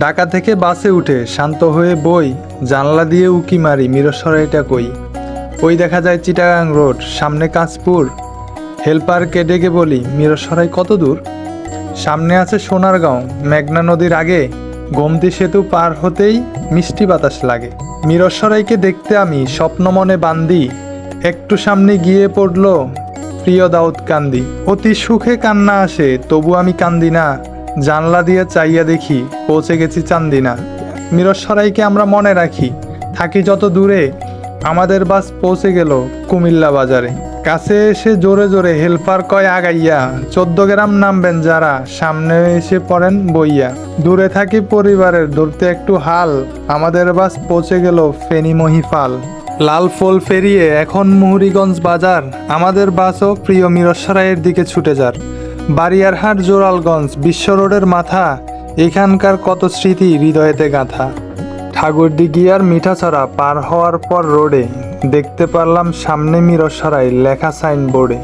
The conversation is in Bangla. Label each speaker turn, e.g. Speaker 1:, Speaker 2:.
Speaker 1: ঢাকা থেকে বাসে উঠে শান্ত হয়ে বই, জানলা দিয়ে উকি মারি মিরসরাইটা কই? ওই দেখা যায় চিটাগাং রোড, সামনে কাঁচপুর। হেল্পারকে ডেকে বলি, মিরসরাই কত দূর? সামনে আছে সোনারগাঁও, মেঘনা নদীর আগে। গোমতি সেতু পার হতেই মিষ্টি বাতাস লাগে। মিরসরাইকে দেখতে আমি স্বপ্ন মনে বান্দি। একটু সামনে গিয়ে পড়ল প্রিয় দাউদ কান্দি। অতি সুখে কান্না আসে, তবু আমি কান্দি না। জানলা দিয়ে চাইয়া দেখি পৌঁছে গেছি চান্দিনা। মিরসরাইকে আমরা মনে রাখি, থাকি যত দূরে, আমাদের বাস পৌঁছে গেল কুমিল্লা বাজারে। কাছে এসে জোরে জোরে হেল্পার কয় আগাইয়া, চোদ্দ গ্রাম নামবেন যারা, সামনে এসে পড়েন বইয়া। দূরে থাকি পরিবারের, ধরতে একটু হাল, আমাদের বাস পৌঁছে গেল ফেনী মহিফাল। লাল ফল ফেরিয়ে এখন মুহুরীগঞ্জ বাজার, আমাদের বাসও প্রিয় মিরসরাইয়ের দিকে ছুটে যার। বারিয়ারহাট জোরালগঞ্জ বিশ্ব রোডের মাথা, এখানকার কত স্মৃতি হৃদয়েতে গাঁথা। ঠাকুরদিঘিয়ার মিঠাছড়া পার হওয়ার পর রোডে, দেখতে পারলাম সামনে মিরসরাই লেখা সাইনবোর্ডে।